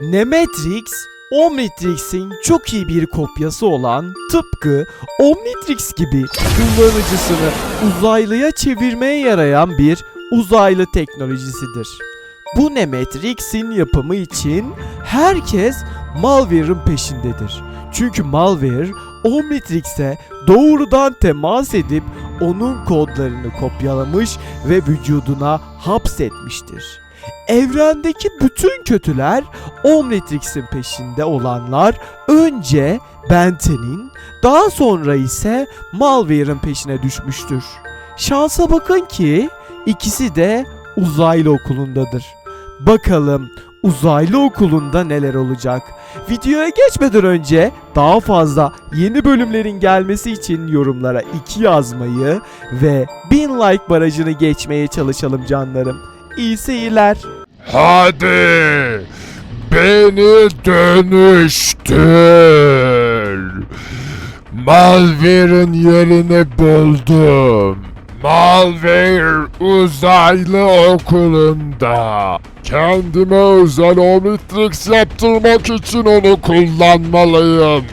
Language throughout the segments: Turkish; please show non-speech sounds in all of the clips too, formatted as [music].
Nemetrix, Omnitrix'in çok iyi bir kopyası olan tıpkı Omnitrix gibi kullanıcısını uzaylıya çevirmeye yarayan bir uzaylı teknolojisidir. Bu Nemetrix'in yapımı için herkes Malware'ın peşindedir. Çünkü Malware Omnitrix'e doğrudan temas edip onun kodlarını kopyalamış ve vücuduna hapsetmiştir. Evrendeki bütün kötüler Omnitrix'in peşinde olanlar önce Benten'in daha sonra ise Malware'ın peşine düşmüştür. Şansa bakın ki ikisi de uzaylı okulundadır. Bakalım uzaylı okulunda neler olacak? Videoya geçmeden önce daha fazla yeni bölümlerin gelmesi için yorumlara 2 yazmayı ve 1000 like barajını geçmeye çalışalım canlarım. İyi seyirler. Hadi beni dönüştür. Malware'ın yerini buldum. Malware uzaylı okulunda. Kendime özel Omnitrix yaptırmak için onu kullanmalıyım.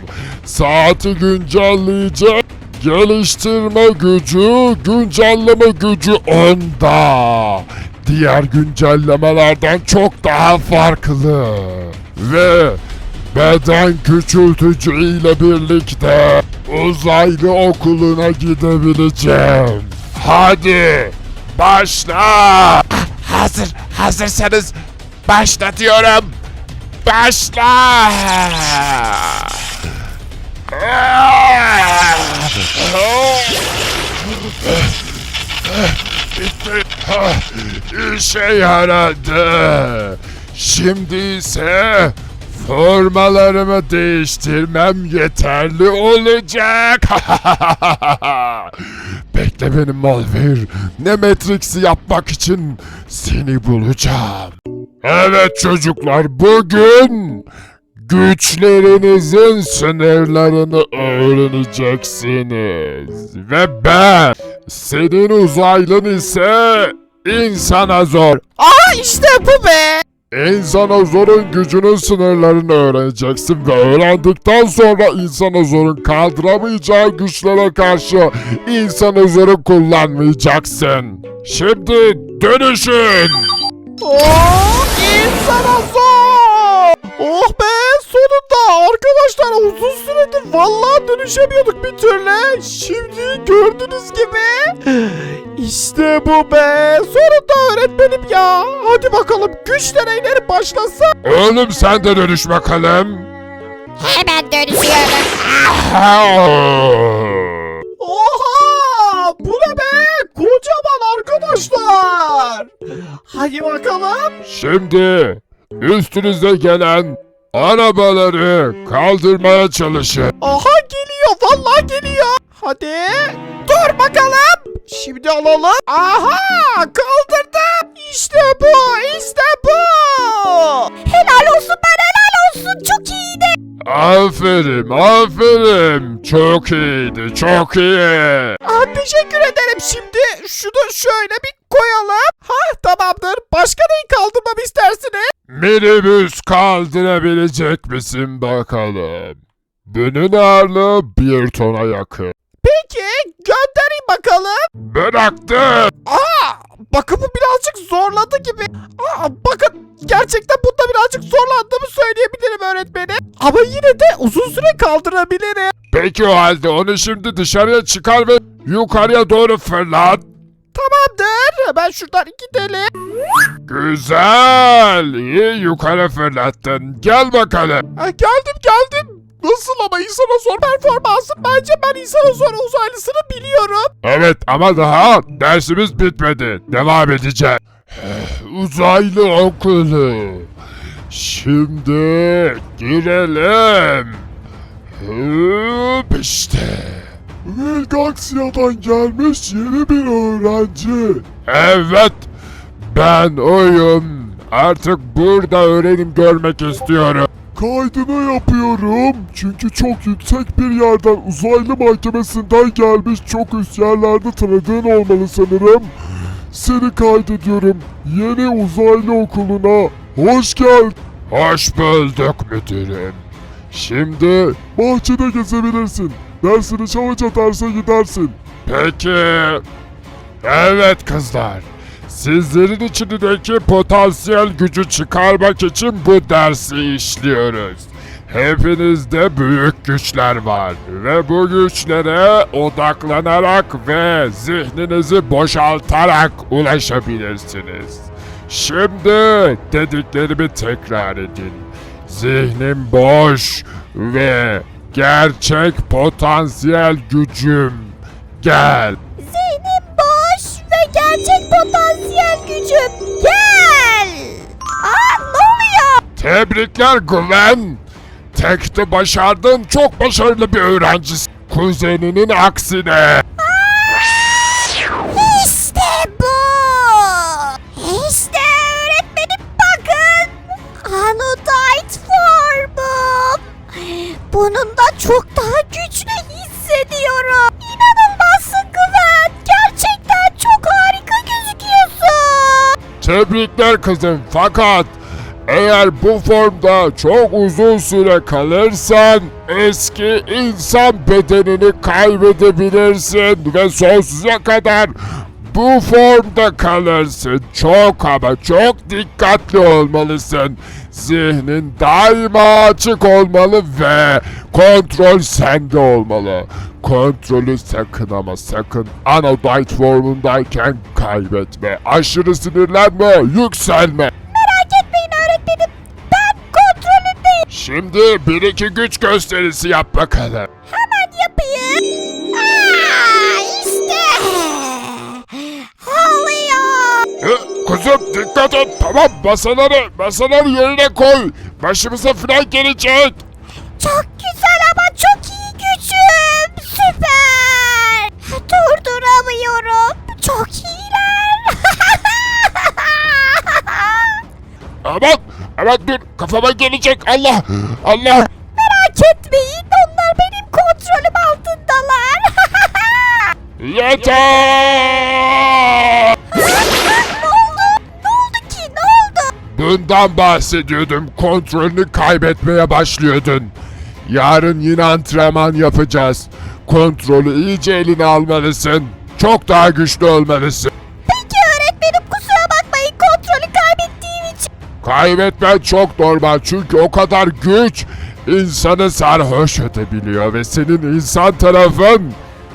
Saati güncelleyecek. Geliştirme gücü, güncelleme gücü onda. Diğer güncellemelerden çok daha farklı. Ve beden küçültücü ile birlikte uzaylı okuluna gidebileceğim. Hadi başla. Hazır, hazırsanız başlatıyorum. Başla. Bitti. Ha, İşe yaradı. Şimdi ise formalarımı değiştirmem yeterli olacak. [laughs] Bekle benim Malware. Ne Matrix'i yapmak için seni bulacağım. Evet çocuklar bugün güçlerinizin sınırlarını öğreneceksiniz. Ve ben senin uzaylın ise insana zor. Aa işte bu be. İnsana zorun gücünün sınırlarını öğreneceksin ve öğrendikten sonra insana zorun kaldıramayacağı güçlere karşı insana zoru kullanmayacaksın. Şimdi dönüşün. Oh insana zor. Oh be sonunda arkadaşlar uzun süredir vallahi dönüşemiyorduk bir türlü. Şimdi gördüğünüz gibi işte bu be. Sonunda öğretmenim ya. Hadi bakalım güç deneyleri başlasın. Oğlum sen de dönüş bakalım. Hemen dönüşüyorum. [laughs] Oha! Bu ne be? Kocaman arkadaşlar. Hadi bakalım. Şimdi üstünüze gelen arabaları kaldırmaya çalışın. Aha geliyor vallahi geliyor. Hadi dur bakalım. Şimdi alalım. Aha kaldırdım. İşte bu işte bu. Helal olsun ben helal olsun. Çok iyiydi. Aferin, aferin. Çok iyiydi, çok iyi. Ah, teşekkür ederim. Şimdi şunu şöyle bir koyalım. Ha tamamdır. Başka neyi kaldırmamı istersiniz? Minibüs kaldırabilecek misin bakalım? Bunun ağırlığı bir tona yakın. Peki göndereyim bakalım. Bıraktım. Aa bakın bu birazcık zorladı gibi. Aa bakın gerçekten bunda birazcık zorlandığımı söyleyebilirim öğretmenim. Ama yine de uzun süre kaldırabilirim. Peki o halde onu şimdi dışarıya çıkar ve yukarıya doğru fırlat. Tamamdır. Hemen şuradan gidelim. Güzel. İyi yukarı fırlattın. Gel bakalım. Ha, geldim geldim. Nasıl ama insana zor performansım bence ben insana zor uzaylısını biliyorum. Evet ama daha dersimiz bitmedi. Devam edeceğiz. [sighs] Uzaylı okulu. Şimdi girelim. Hıp işte. Velgaksia'dan gelmiş yeni bir öğrenci. Evet. Ben oyum. Artık burada öğrenim görmek istiyorum. Kaydını yapıyorum. Çünkü çok yüksek bir yerden uzaylı mahkemesinden gelmiş çok üst yerlerde tanıdığın olmalı sanırım. Seni kaydediyorum. Yeni uzaylı okuluna. Hoş gel. Hoş bulduk müdürüm. Şimdi bahçede gezebilirsin. Dersini çavuş atarsa gidersin. Peki. Evet kızlar. Sizlerin içindeki potansiyel gücü çıkarmak için bu dersi işliyoruz. Hepinizde büyük güçler var ve bu güçlere odaklanarak ve zihninizi boşaltarak ulaşabilirsiniz. Şimdi dediklerimi tekrar edin. Zihnim boş ve gerçek potansiyel gücüm gel. Zihnim boş ve gerçek potansiyel gücüm. Gel. Aa ne oluyor? Tebrikler Gwen. Tekte başardın çok başarılı bir öğrencisin. Kuzeninin aksine. Tebrikler kızım. Fakat eğer bu formda çok uzun süre kalırsan eski insan bedenini kaybedebilirsin ve sonsuza kadar bu formda kalırsın. Çok ama çok dikkatli olmalısın. Zihnin daima açık olmalı ve kontrol sende olmalı. Kontrolü sakın ama sakın Anodite formundayken kaybetme. Aşırı sinirlenme, yükselme. Merak etmeyin öğretmenim. Ben kontrolündeyim. Şimdi bir iki güç gösterisi yap bakalım. Kuzum dikkat et tamam masaları masaları yerine koy. Başımıza falan gelecek. Çok güzel ama çok iyi gücüm. Süper. Durduramıyorum. Çok iyiler. Aman aman dur kafama gelecek Allah Allah. Merak etmeyin. Onlar benim kontrolüm altındalar. [laughs] Yeter! Bundan bahsediyordum. Kontrolünü kaybetmeye başlıyordun. Yarın yine antrenman yapacağız. Kontrolü iyice eline almalısın. Çok daha güçlü olmalısın. Peki öğretmenim kusura bakmayın kontrolü kaybettiğim için. Kaybetmen çok normal çünkü o kadar güç insanı sarhoş edebiliyor ve senin insan tarafın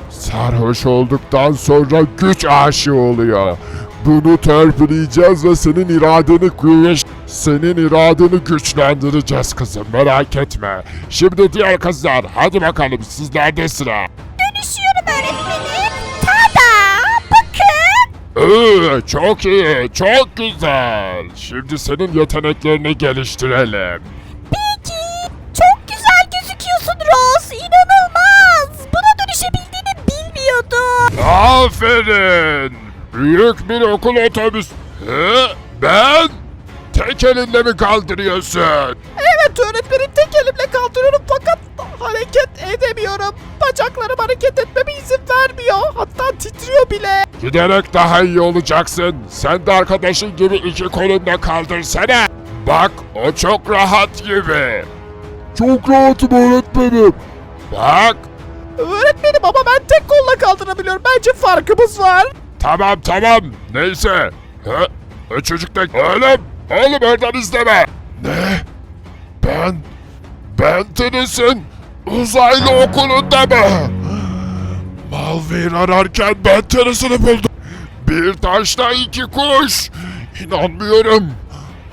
sarhoş olduktan sonra güç aşığı oluyor. Bunu törpüleyeceğiz ve senin iradeni güç, senin iradeni güçlendireceğiz kızım merak etme. Şimdi diğer kızlar hadi bakalım sizlerde sıra. Dönüşüyorum öğretmenim. Tada! Bakın. Ee, çok iyi, çok güzel. Şimdi senin yeteneklerini geliştirelim. Peki. Çok güzel gözüküyorsun Rose. İnanılmaz. Buna dönüşebildiğini bilmiyordum. Aferin. Büyük bir okul otobüs. He? Ben? Tek elinle mi kaldırıyorsun? Evet öğretmenim tek elimle kaldırıyorum fakat hareket edemiyorum. Bacaklarım hareket etmeme izin vermiyor. Hatta titriyor bile. Giderek daha iyi olacaksın. Sen de arkadaşın gibi iki kolunla kaldırsana. Bak o çok rahat gibi. Çok rahatım öğretmenim. Bak Öğretmenim ama ben tek kolla kaldırabiliyorum. Bence farkımız var. Tamam tamam. Neyse. Ha? O çocuk da... Oğlum! Oğlum oradan izleme. Ne? Ben... Ben Tennis'in uzaylı okulunda mı? Malvin ararken ben Tennis'ini buldum. Bir taşla iki kuş. İnanmıyorum.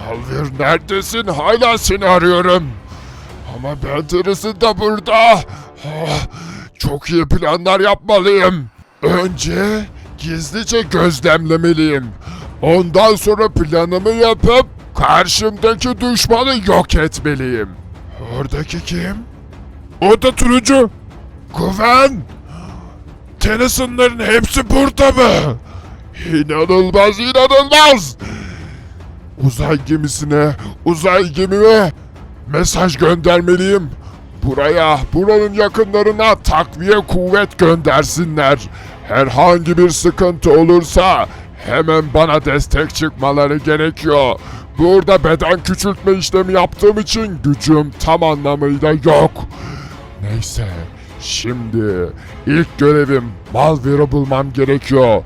Malvin neredesin? Hala seni arıyorum. Ama ben Tennis'in de burada. Ah, çok iyi planlar yapmalıyım. Önce gizlice gözlemlemeliyim. Ondan sonra planımı yapıp karşımdaki düşmanı yok etmeliyim. Oradaki kim? O da turuncu. Güven. Tennyson'ların hepsi burada mı? İnanılmaz inanılmaz. Uzay gemisine, uzay gemime mesaj göndermeliyim. Buraya, buranın yakınlarına takviye kuvvet göndersinler. Herhangi bir sıkıntı olursa hemen bana destek çıkmaları gerekiyor. burada beden küçültme işlemi yaptığım için gücüm tam anlamıyla yok. Neyse, şimdi ilk görevim Malware'ı bulmam gerekiyor.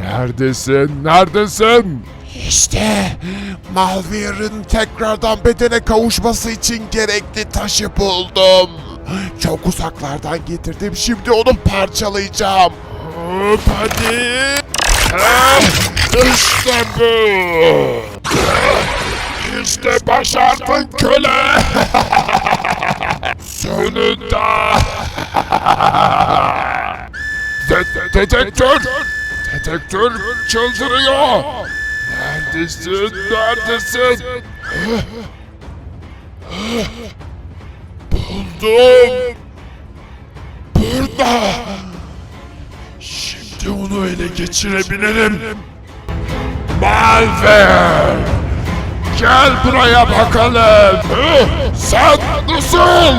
Neredesin, neredesin? İşte Malware'ın tekrardan bedene kavuşması için gerekli taşı buldum. Çok uzaklardan getirdim. Şimdi onu parçalayacağım. Hop hadi. İşte bu. İşte başardın köle. [laughs] Sonunda. De- detektör! Detektör çıldırıyor! Neredesin, neredesin? Buldum. Burada. Geçirebilirim. Malver! Gel buraya bakalım! Sen nasıl?